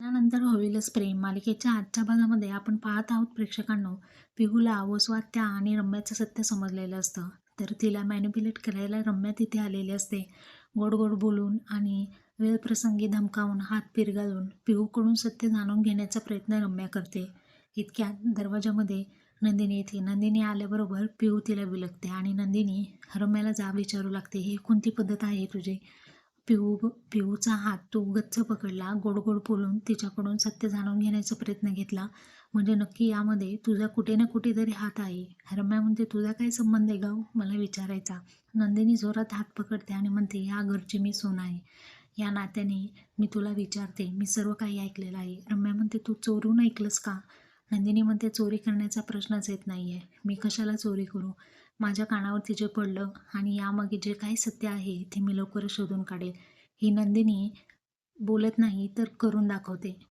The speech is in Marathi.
त्यानंतर होईलच प्रेम. मालिकेच्या आजच्या भागामध्ये आपण पाहत आहोत प्रेक्षकांनो पिहूला वसवात्या आणि रम्याचं सत्य समजलेलं असतं. तर तिला मॅनिप्युलेट करायला रम्या तिथे आलेली असते. गोड गोड बोलून आणि वेळप्रसंगी धमकावून हात पिरगाळून पिहूकडून सत्य जाणून घेण्याचा प्रयत्न रम्या करते. इतक्यात दरवाजामध्ये नंदिनी येते. नंदिनी आल्याबरोबर पिहू तिला विलगते आणि नंदिनी रम्याला जा विचारू लागते. ही कोणती पद्धत आहे तुझी? पिऊ पिऊचा हात तो गच्च पकडला गोड गोड बोलून तिच्याकडून सत्य जाणून घेण्याचा प्रयत्न घेतला. म्हणजे नक्की यामध्ये तुझा कुठे ना कुठेतरी हात आहे. रम्या म्हणते तुझा काय संबंध आहे गाव मला विचारायचा. नंदिनी जोरात हात पकडते आणि म्हणते या घरची मी सोन आहे. या नात्याने मी तुला विचारते. मी सर्व काही ऐकलेलं आहे. रम्या म्हणते तू चोरून ऐकलंस का? नंदिनी म्हणते चोरी करण्याचा प्रश्नच येत नाही आहे मी कशाला चोरी करू? माझ्या कानावरती जे पडलं आणि यामागे जे काही सत्य आहे ते मी लवकरच शोधून काढेल. ही नंदिनी बोलत नाही तर करून दाखवते.